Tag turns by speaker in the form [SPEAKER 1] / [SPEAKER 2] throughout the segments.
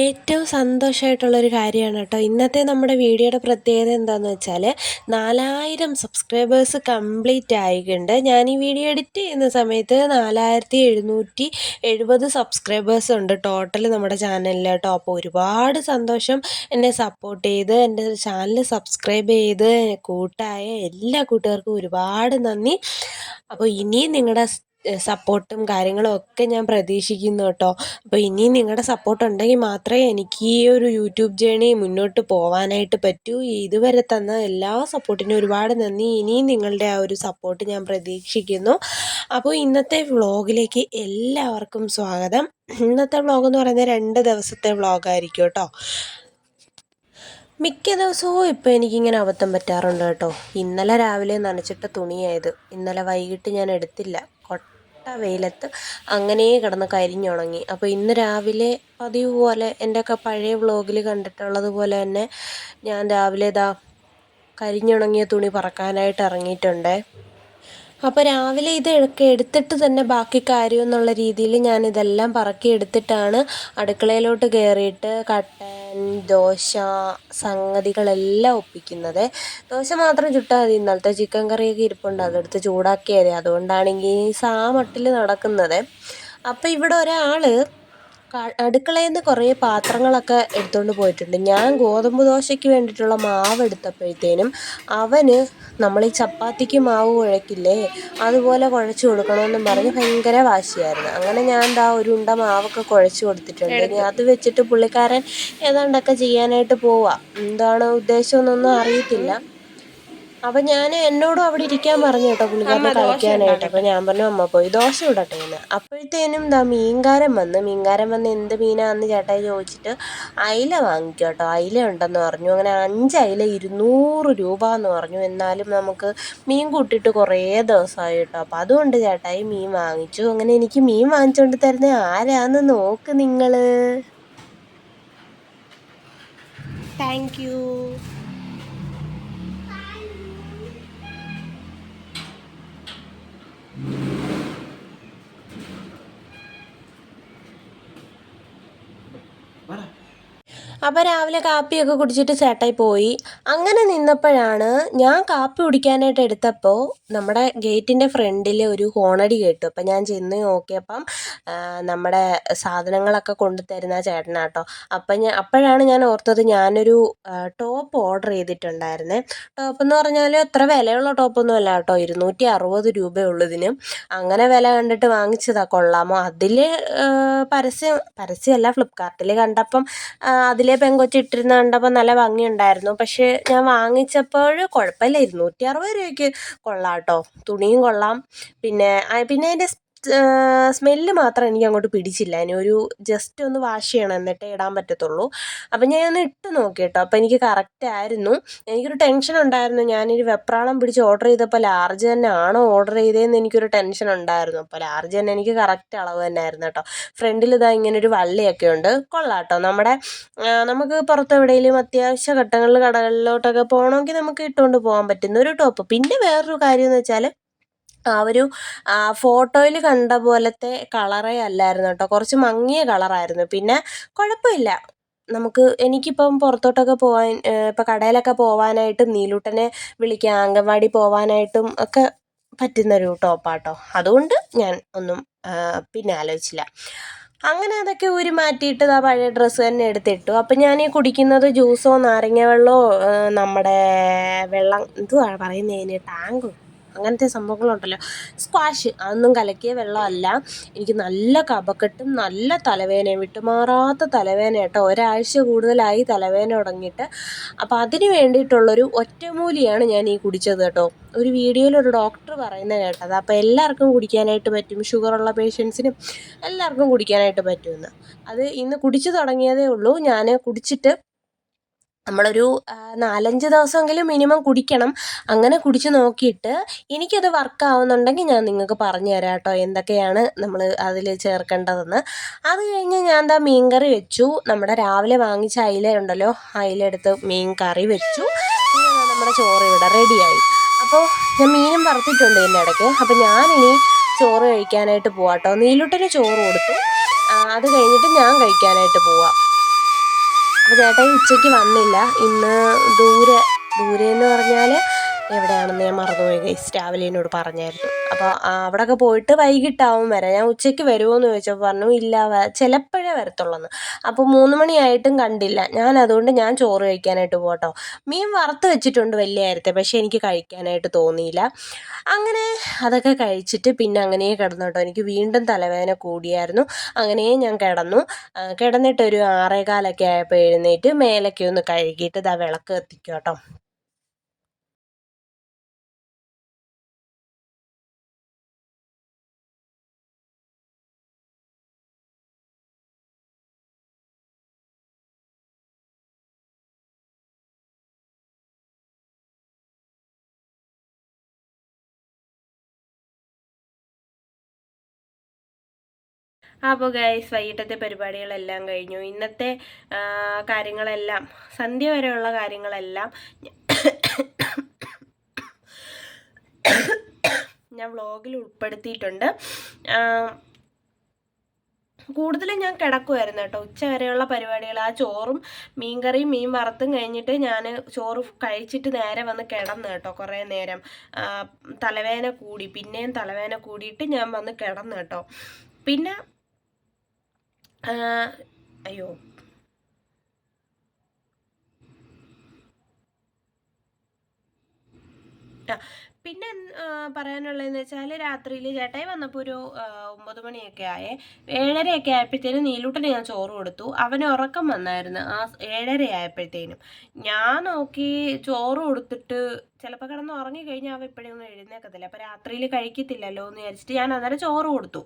[SPEAKER 1] ഏറ്റവും സന്തോഷമായിട്ടുള്ളൊരു കാര്യമാണ് കേട്ടോ. ഇന്നത്തെ നമ്മുടെ വീഡിയോയുടെ പ്രത്യേകത എന്താണെന്ന് വെച്ചാൽ നാലായിരം സബ്സ്ക്രൈബേഴ്സ് കംപ്ലീറ്റ് ആയിട്ടുണ്ട്. ഞാൻ ഈ വീഡിയോ എഡിറ്റ് ചെയ്യുന്ന സമയത്ത് നാലായിരത്തി എഴുന്നൂറ്റി എഴുപത് സബ്സ്ക്രൈബേഴ്സ് ഉണ്ട് ടോട്ടൽ നമ്മുടെ ചാനലിൽ കേട്ടോ. അപ്പോൾ ഒരുപാട് സന്തോഷം എന്നെ സപ്പോർട്ട് ചെയ്ത് എന്റെ ചാനൽ സബ്സ്ക്രൈബ് ചെയ്ത് കൂട്ടായ എല്ലാ കൂട്ടുകാർക്കും ഒരുപാട് നന്ദി. അപ്പോൾ ഇനിയും നിങ്ങളുടെ സപ്പോർട്ടും കാര്യങ്ങളും ഒക്കെ ഞാൻ പ്രതീക്ഷിക്കുന്നു കേട്ടോ. അപ്പോൾ ഇനിയും നിങ്ങളുടെ സപ്പോർട്ട് ഉണ്ടെങ്കിൽ മാത്രമേ എനിക്ക് ഈ ഒരു യൂട്യൂബ് ജേണി മുന്നോട്ട് പോവാനായിട്ട് പറ്റൂ. ഇതുവരെ തന്ന എല്ലാ സപ്പോർട്ടിനും ഒരുപാട് നന്ദി. ഇനിയും നിങ്ങളുടെ ആ ഒരു സപ്പോർട്ട് ഞാൻ പ്രതീക്ഷിക്കുന്നു. അപ്പോൾ ഇന്നത്തെ വ്ളോഗിലേക്ക് എല്ലാവർക്കും സ്വാഗതം. ഇന്നത്തെ വ്ളോഗ് എന്ന് പറയുന്നത് രണ്ട് ദിവസത്തെ വ്ളോഗായിരിക്കും കേട്ടോ. മിക്ക ദിവസവും ഇപ്പോൾ എനിക്കിങ്ങനെ അബദ്ധം പറ്റാറുണ്ട് കേട്ടോ. ഇന്നലെ രാവിലെ നനച്ചിട്ട തുണിയായത് ഇന്നലെ വൈകിട്ട് ഞാൻ എടുത്തില്ല. കട്ട വെയിലത്ത് അങ്ങനെ കിടന്ന് കരിഞ്ഞുണങ്ങി. അപ്പോൾ ഇന്ന് രാവിലെ പതിവ് പോലെ എന്റെയൊക്കെ പഴയ വ്ളോഗിൽ കണ്ടിട്ടുള്ളത് പോലെ തന്നെ ഞാൻ രാവിലെ ഇതാ കരിഞ്ഞുണങ്ങിയ തുണി പറക്കാനായിട്ട് ഇറങ്ങിയിട്ടുണ്ട്. അപ്പോൾ രാവിലെ ഇതൊക്കെ എടുത്തിട്ട് തന്നെ ബാക്കി കാര്യം എന്നുള്ള രീതിയിൽ ഞാൻ ഇതെല്ലാം പറക്കി എടുത്തിട്ടാണ് അടുക്കളയിലോട്ട് കയറിയിട്ട് കട്ടൻ ദോശ സംഗതികളെല്ലാം ഒപ്പിക്കുന്നത്. ദോശ മാത്രം ചുട്ടാൽ മതി. ഇന്നലത്തെ ചിക്കൻ കറിയൊക്കെ ഇരിപ്പുണ്ട്. അതെടുത്ത് ചൂടാക്കിയാൽ മതി അതുകൊണ്ടാണെങ്കിൽ സാ മട്ടിൽ നടക്കുന്നത്. അപ്പോൾ ഇവിടെ ഒരാൾ അടുക്കളയിൽ നിന്ന് കുറേ പാത്രങ്ങളൊക്കെ എടുത്തുകൊണ്ട് പോയിട്ടുണ്ട്. ഞാൻ ഗോതമ്പ് ദോശയ്ക്ക് വേണ്ടിയിട്ടുള്ള മാവ് എടുത്തപ്പോഴത്തേനും അവന് നമ്മൾ ഈ ചപ്പാത്തിക്ക് മാവ് കുഴക്കില്ലേ അതുപോലെ കുഴച്ച് കൊടുക്കണമെന്നും പറഞ്ഞ് ഭയങ്കര വാശിയായിരുന്നു. അങ്ങനെ ഞാൻ എന്താ ഒരു ഉണ്ട മാവൊക്കെ കുഴച്ച് കൊടുത്തിട്ടുണ്ട്. ഇനി അത് വെച്ചിട്ട് പുള്ളിക്കാരൻ ഏതാണ്ടൊക്കെ ചെയ്യാനായിട്ട് പോവാം. എന്താണ് ഉദ്ദേശമെന്നൊന്നും അറിയത്തില്ല. അപ്പം ഞാൻ എന്നോടും അവിടെ ഇരിക്കാൻ പറഞ്ഞു കേട്ടോ പുള്ളിക്കാരനെ കളിക്കാനായിട്ട് അപ്പൊ ഞാൻ പറഞ്ഞു അമ്മ പോയി ദോശ ഇടട്ടെ എന്ന്. അപ്പോഴത്തേനും ദാ മീൻകാരൻ വന്ന് മീൻകാരൻ വന്ന് എന്ത് മീനാന്ന് ചേട്ടായി ചോദിച്ചിട്ട് അയില വാങ്ങിക്കും കേട്ടോ. അയില ഉണ്ടെന്ന് പറഞ്ഞു. അങ്ങനെ അഞ്ച് അയില ഇരുന്നൂറ് രൂപ എന്ന് പറഞ്ഞു. എന്നാലും നമുക്ക് മീൻ കൂട്ടിയിട്ട് കുറേ ദിവസമായി കേട്ടോ. അപ്പം അതുകൊണ്ട് ചേട്ടായി മീൻ വാങ്ങിച്ചു. അങ്ങനെ എനിക്ക് മീൻ വാങ്ങിച്ചുകൊണ്ട് തരുന്ന ആരാന്ന് നോക്ക് നിങ്ങൾ താങ്ക് യു അപ്പോൾ രാവിലെ കാപ്പിയൊക്കെ കുടിച്ചിട്ട് ചേട്ടായി പോയി. അങ്ങനെ നിന്നപ്പോഴാണ് ഞാൻ കാപ്പി കുടിക്കാനായിട്ട് എടുത്തപ്പോൾ നമ്മുടെ ഗേറ്റിന്റെ ഫ്രണ്ടിൽ ഒരു ഹോണടി കേട്ടു. അപ്പം ഞാൻ ചെന്ന് നോക്കിയപ്പം നമ്മുടെ സാധനങ്ങളൊക്കെ കൊണ്ടു തരുന്ന ചേട്ടനാട്ടോ. അപ്പം ഞാൻ അപ്പോഴാണ് ഞാൻ ഓർത്തത് ഞാനൊരു ടോപ്പ് ഓർഡർ ചെയ്തിട്ടുണ്ടായിരുന്നേ. ടോപ്പ് എന്ന് പറഞ്ഞാൽ അത്ര വിലയുള്ള ടോപ്പൊന്നും അല്ല കേട്ടോ ഇരുന്നൂറ്റി അറുപത് രൂപയുള്ളതിന് അങ്ങനെ വില കണ്ടിട്ട് വാങ്ങിച്ചതാ. കൊള്ളാമോ? അതിൽ പരസ്യം പരസ്യമല്ല ഫ്ലിപ്കാർട്ടിൽ കണ്ടപ്പം അതിൽ പെങ്കൊച്ച് ഇട്ടിരുന്ന കണ്ടപ്പോൾ നല്ല ഭംഗിയുണ്ടായിരുന്നു. പക്ഷേ ഞാൻ വാങ്ങിച്ചപ്പോൾ കുഴപ്പമില്ല ഇരുന്നൂറ്റി അറുപത് രൂപയ്ക്ക് കൊള്ളാം കേട്ടോ തുണിയും കൊള്ളാം. പിന്നെ പിന്നെ അതിന്റെ സ്മെല്ല് മാത്രം എനിക്ക് അങ്ങോട്ട് പിടിച്ചില്ല. ഇനി ഒരു ജസ്റ്റ് ഒന്ന് വാഷ് ചെയ്യണം എന്നിട്ടേ ഇടാൻ പറ്റത്തുള്ളൂ. അപ്പം ഞാൻ ഒന്ന് ഇട്ട് നോക്കി കേട്ടോ അപ്പം എനിക്ക് കറക്റ്റ് ആയിരുന്നു. എനിക്കൊരു ടെൻഷൻ ഉണ്ടായിരുന്നു. ഞാനൊരു വെപ്രാളം പിടിച്ച് ഓർഡർ ചെയ്തപ്പോൾ ലാർജ് തന്നെ ആണോ ഓർഡർ ചെയ്തതെന്ന് എനിക്കൊരു ടെൻഷൻ ഉണ്ടായിരുന്നു. അപ്പോൾ ലാർജ് തന്നെ എനിക്ക് കറക്റ്റ് അളവ് തന്നെ ആയിരുന്നു കേട്ടോ ഫ്രണ്ടിൽ ഇതാ ഇങ്ങനെ ഒരു വള്ളിയൊക്കെ ഉണ്ട്. കൊള്ളാം കേട്ടോ. നമ്മുടെ നമുക്ക് പുറത്ത് എവിടെയെങ്കിലും അത്യാവശ്യ ഘട്ടങ്ങളിൽ കടകളിലോട്ടൊക്കെ പോകണമെങ്കിൽ നമുക്ക് ഇട്ടുകൊണ്ട് പോകാൻ പറ്റുന്ന ഒരു ടോപ്പ് പിന്നെ വേറൊരു കാര്യം എന്ന് വെച്ചാൽ ആ ഒരു ഫോട്ടോയിൽ കണ്ട പോലത്തെ കളറേ അല്ലായിരുന്നു കേട്ടോ. കുറച്ച് മങ്ങിയ കളറായിരുന്നു. പിന്നെ കുഴപ്പമില്ല. നമുക്ക് എനിക്കിപ്പം പുറത്തോട്ടൊക്കെ പോകാൻ ഇപ്പം കടയിലൊക്കെ പോവാനായിട്ടും നീലൂട്ടനെ വിളിക്കാൻ അംഗൻവാടി പോവാനായിട്ടും ഒക്കെ പറ്റുന്നൊരു ടോപ്പാട്ടോ. അതുകൊണ്ട് ഞാൻ ഒന്നും പിന്നെ ആലോചിച്ചില്ല. അങ്ങനെ അതൊക്കെ ഊരി മാറ്റിയിട്ട് ആ പഴയ ഡ്രസ്സ് തന്നെ എടുത്തിട്ടു. അപ്പം ഞാൻ ഈ കുടിക്കുന്നത് ജ്യൂസോ നാരങ്ങ വെള്ളമോ നമ്മുടെ വെള്ളം എന്തുവാണ് പറയുന്നതിന് ടാങ്കോ? അങ്ങനത്തെ സംഭവങ്ങളുണ്ടല്ലോ. സ്ക്വാഷ് അതൊന്നും കലക്കിയ വെള്ളമല്ല. എനിക്ക് നല്ല കപക്കെട്ടും നല്ല തലവേദനയും വിട്ടുമാറാത്ത തലവേദന കേട്ടോ. ഒരാഴ്ച കൂടുതലായി തലവേദന തുടങ്ങിയിട്ട്. അപ്പോൾ അതിന് വേണ്ടിയിട്ടുള്ളൊരു ഒറ്റമൂലിയാണ് ഞാൻ ഈ കുടിച്ചത് കേട്ടോ. ഒരു വീഡിയോയിൽ ഒരു ഡോക്ടർ പറയുന്നത് കേട്ടത്. അപ്പോൾ എല്ലാവർക്കും കുടിക്കാനായിട്ട് പറ്റും. ഷുഗറുള്ള പേഷ്യൻസിനും എല്ലാവർക്കും കുടിക്കാനായിട്ട് പറ്റുമെന്ന്. അത് ഇന്ന് കുടിച്ചു തുടങ്ങിയതേ ഉള്ളൂ. ഞാൻ കുടിച്ചിട്ട് നമ്മളൊരു നാലഞ്ച് ദിവസമെങ്കിലും മിനിമം കുടിക്കണം. അങ്ങനെ കുടിച്ച് നോക്കിയിട്ട് എനിക്കത് വർക്ക് ആവുന്നുണ്ടെങ്കിൽ ഞാൻ നിങ്ങൾക്ക് പറഞ്ഞു തരാം കേട്ടോ എന്തൊക്കെയാണ് നമ്മൾ അതിൽ ചേർക്കേണ്ടതെന്ന്. അത് കഴിഞ്ഞ് ഞാൻ എന്താ മീൻ കറി വെച്ചു. നമ്മുടെ രാവിലെ വാങ്ങിച്ച അയില ഉണ്ടല്ലോ അയില എടുത്ത് മീൻ കറി വെച്ചു. നമ്മുടെ ചോറ് ഇവിടെ റെഡിയായി. അപ്പോൾ ഞാൻ മീനും വറുത്തിട്ടുണ്ട് ഇതിന്റെ ഇടയ്ക്ക്. അപ്പോൾ ഞാനിനി ചോറ് കഴിക്കാനായിട്ട് പോവാം കേട്ടോ നീലുട്ടിന് ചോറ് കൊടുത്തു. അത് കഴിഞ്ഞിട്ട് ഞാൻ കഴിക്കാനായിട്ട് പോവാം. അപ്പോൾ ചേട്ടായി ഉച്ചയ്ക്ക് വന്നില്ല. ഇന്ന് ദൂരെ ദൂരെ എന്ന് പറഞ്ഞാൽ എവിടെയാണെന്ന് ഞാൻ മറന്നുപോയി ഗൈസ് രാവിലെ പറഞ്ഞായിരുന്നു. അപ്പോൾ അവിടെയൊക്കെ പോയിട്ട് വൈകിട്ടാവും വരാൻ ഞാൻ ഉച്ചയ്ക്ക് വരുമോ എന്ന് ചോദിച്ചപ്പോൾ പറഞ്ഞു ഇല്ല ചിലപ്പോഴേ വരത്തുള്ളൂ അപ്പോൾ മൂന്ന് മണിയായിട്ടും കണ്ടില്ല. ഞാൻ അതുകൊണ്ട് ഞാൻ ചോറ് കഴിക്കാനായിട്ട് പോട്ടോ. മീൻ വറുത്ത് വെച്ചിട്ടുണ്ട് വലിയ നേരത്തെ പക്ഷേ എനിക്ക് കഴിക്കാനായിട്ട് തോന്നിയില്ല. അങ്ങനെ അതൊക്കെ കഴിച്ചിട്ട് പിന്നെ അങ്ങനെ കിടന്നു കേട്ടോ. എനിക്ക് വീണ്ടും തലവേദന കൂടിയായിരുന്നു. അങ്ങനെ ഞാൻ കിടന്നു. കിടന്നിട്ടൊരു ആറേകാലൊക്കെ ആയപ്പോൾ എഴുന്നേറ്റ് മേലൊക്കെ ഒന്ന് കഴുകിയിട്ട് ഇതാ വിളക്ക് കത്തിക്കും അപ്പോൾ ഗൈസ് വൈകിട്ടത്തെ പരിപാടികളെല്ലാം കഴിഞ്ഞു. ഇന്നത്തെ കാര്യങ്ങളെല്ലാം സന്ധ്യ വരെയുള്ള കാര്യങ്ങളെല്ലാം ഞാൻ വ്ളോഗിൽ ഉൾപ്പെടുത്തിയിട്ടുണ്ട്. കൂടുതലും ഞാൻ കിടക്കുമായിരുന്നു കേട്ടോ. ഉച്ച വരെയുള്ള പരിപാടികൾ ആ ചോറും മീൻകറിയും മീൻ വറുത്തും കഴിഞ്ഞിട്ട് ഞാൻ ചോറ് കഴിച്ചിട്ട് നേരെ വന്ന് കിടന്നു കേട്ടോ കുറേ നേരം. തലവേന കൂടി പിന്നെയും തലവേദന കൂടിയിട്ട് ഞാൻ വന്ന് കിടന്നു കേട്ടോ. പിന്നെ അയ്യോ. ആ പിന്നെ പറയാനുള്ളതെന്ന് വെച്ചാൽ രാത്രിയിൽ ചേട്ടായി വന്നപ്പോൾ ഒരു ഒമ്പത് മണിയൊക്കെ ആയേ. ഏഴരയൊക്കെ ആയപ്പോഴത്തേനും നീലൂട്ടന് ഞാൻ ചോറ് കൊടുത്തു. അവന് ഉറക്കം വന്നായിരുന്നു ആ ഏഴര ആയപ്പോഴത്തേനും. ഞാൻ നോക്കി ചോറ് കൊടുത്തിട്ട് ചിലപ്പോൾ കിടന്ന് ഉറങ്ങിക്കഴിഞ്ഞാൽ അവ ഇപ്പോഴൊന്നും എഴുന്നേക്കത്തില്ല. അപ്പോൾ രാത്രിയിൽ കഴിക്കത്തില്ലല്ലോ എന്ന് വിചാരിച്ചിട്ട് ഞാൻ അന്നേരം ചോറ് കൊടുത്തു.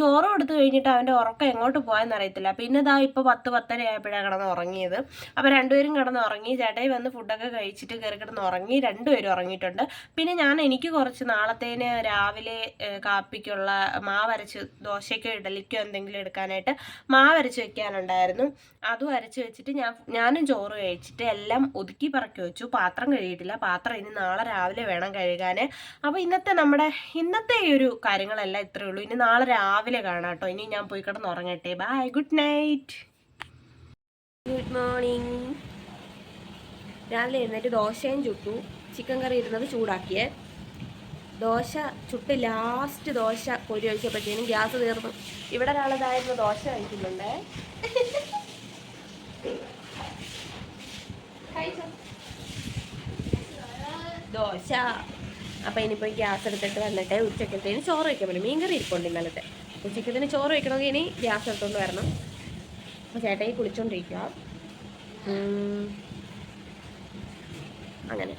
[SPEAKER 1] ചോറ് കൊടുത്തു കഴിഞ്ഞിട്ട് അവന്റെ ഉറക്കം എങ്ങോട്ട് പോയെന്ന് അറിയത്തില്ല. പിന്നെ ഇതാ ഇപ്പോൾ പത്ത് പത്തര ആയപ്പോഴാണ് കിടന്ന് ഉറങ്ങിയത്. അപ്പോൾ രണ്ടുപേരും കിടന്ന് ഉറങ്ങി. ചേട്ടായി വന്ന് ഫുഡൊക്കെ കഴിച്ചിട്ട് കയറി കിടന്ന് ഉറങ്ങി. രണ്ടുപേരും ഉറങ്ങിയിട്ടുണ്ട്. പിന്നെ ഞാൻ എനിക്ക് കുറച്ച് നാളത്തേന് രാവിലെ കാപ്പിക്കുള്ള മാവരച്ച് ദോശയ്ക്കോ ഇഡലിക്കോ എന്തെങ്കിലും എടുക്കാനായിട്ട് മാവരച്ച് വെക്കാനുണ്ടായിരുന്നു. അതും അരച്ച് വെച്ചിട്ട് ഞാൻ ഞാനും ചോറ് കഴിച്ചിട്ട് എല്ലാം ഒതുക്കി പറക്കി വെച്ചു. പാത്രം കഴുകിയിട്ടില്ല. പാത്രം ഇനി നാളെ രാവിലെ വേണം കഴുകാൻ അപ്പോൾ ഇന്നത്തെ നമ്മുടെ ഇന്നത്തെ ഈ ഒരു കാര്യങ്ങളെല്ലാം ഇത്രയേ ഉള്ളൂ. ഇനി നാളെ രാവിലെ കാണാം കേട്ടോ. ഇനി ഞാൻ പോയി കിടന്ന് ഉറങ്ങട്ടെ. Bye good night good morning രാവിലെ എഴുന്നേറ്റ് ദോശയും ചുട്ടു. ചിക്കൻ കറി ഇരുന്നത് ചൂടാക്കിയേ. ദോശ ചുട്ട് ലാസ്റ്റ് ദോശ കോരി ഒഴിച്ചപ്പോഴത്തേനും ഗ്യാസ് തീർന്നു. ഇവിടെ ഒരാളതായിരുന്നു ദോശ കഴിക്കുന്നുണ്ടേ. ദോശ. അപ്പം ഇനിയിപ്പോൾ ഗ്യാസ് എടുത്തിട്ട് വന്നിട്ട് ഉച്ചക്കത്തേന് ചോറ് വയ്ക്കാൻ പറ്റും. മീൻകറി ഇരിപ്പുണ്ട് ഇന്നലത്തെ. ഉച്ചക്കത്തിന് ചോറ് വയ്ക്കണമെങ്കിൽ ഇനി ഗ്യാസ് എടുത്തുകൊണ്ട് വരണം. അപ്പോൾ ചേട്ടായി കുളിച്ചോണ്ടിരിക്കുക. അങ്ങനെ.